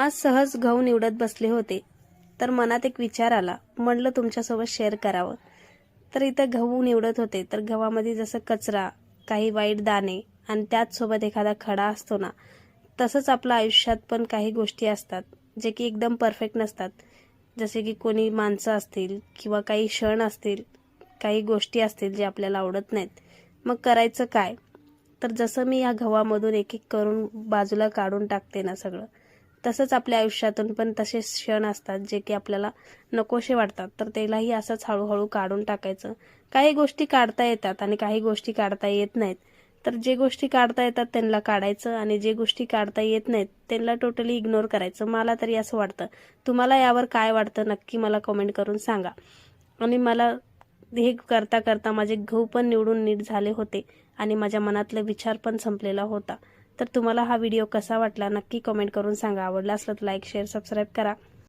आज सहज गहू निवडत बसले होते. तर मनात एक विचार आला. म्हणलं तुमच्यासोबत शेअर करावं. तर इथं गहू निवडत होते. तर गव्हामध्ये जसं कचरा काही वाईट दाणे आणि त्याचसोबत एखादा खडा असतो ना तसंच आपल्या आयुष्यात पण काही गोष्टी असतात जे की एकदम परफेक्ट नसतात. जसे की कोणी माणसं असतील किंवा काही क्षण असतील काही गोष्टी असतील जे आपल्याला आवडत नाहीत. मग करायचं काय? तर जसं मी या गव्हामधून एक एक करून बाजूला काढून टाकते ना सगळं तसंच आपल्या आयुष्यातून पण तसे क्षण असतात जे की आपल्याला नकोसे वाटतात. तर त्यालाही असंच हळूहळू काढून टाकायचं. काही गोष्टी काढता येतात आणि काही गोष्टी काढता येत नाहीत. तर जे गोष्टी काढता येतात त्यांना काढायचं आणि जे गोष्टी काढता येत नाहीत त्यांना टोटली इग्नोर करायचं. मला तरी असं वाटतं. तुम्हाला यावर काय वाटतं नक्की मला कमेंट करून सांगा. आणि मला हे करता करता माझे घऊ पण निवडून नीट झाले होते आणि माझ्या मनातला विचार पण संपलेला होता. तर तुम्हाला हा व्हिडिओ कसा वाटला नक्की कमेंट करून सांगा. आवडला असलं तर लाईक शेअर सबस्क्राईब करा.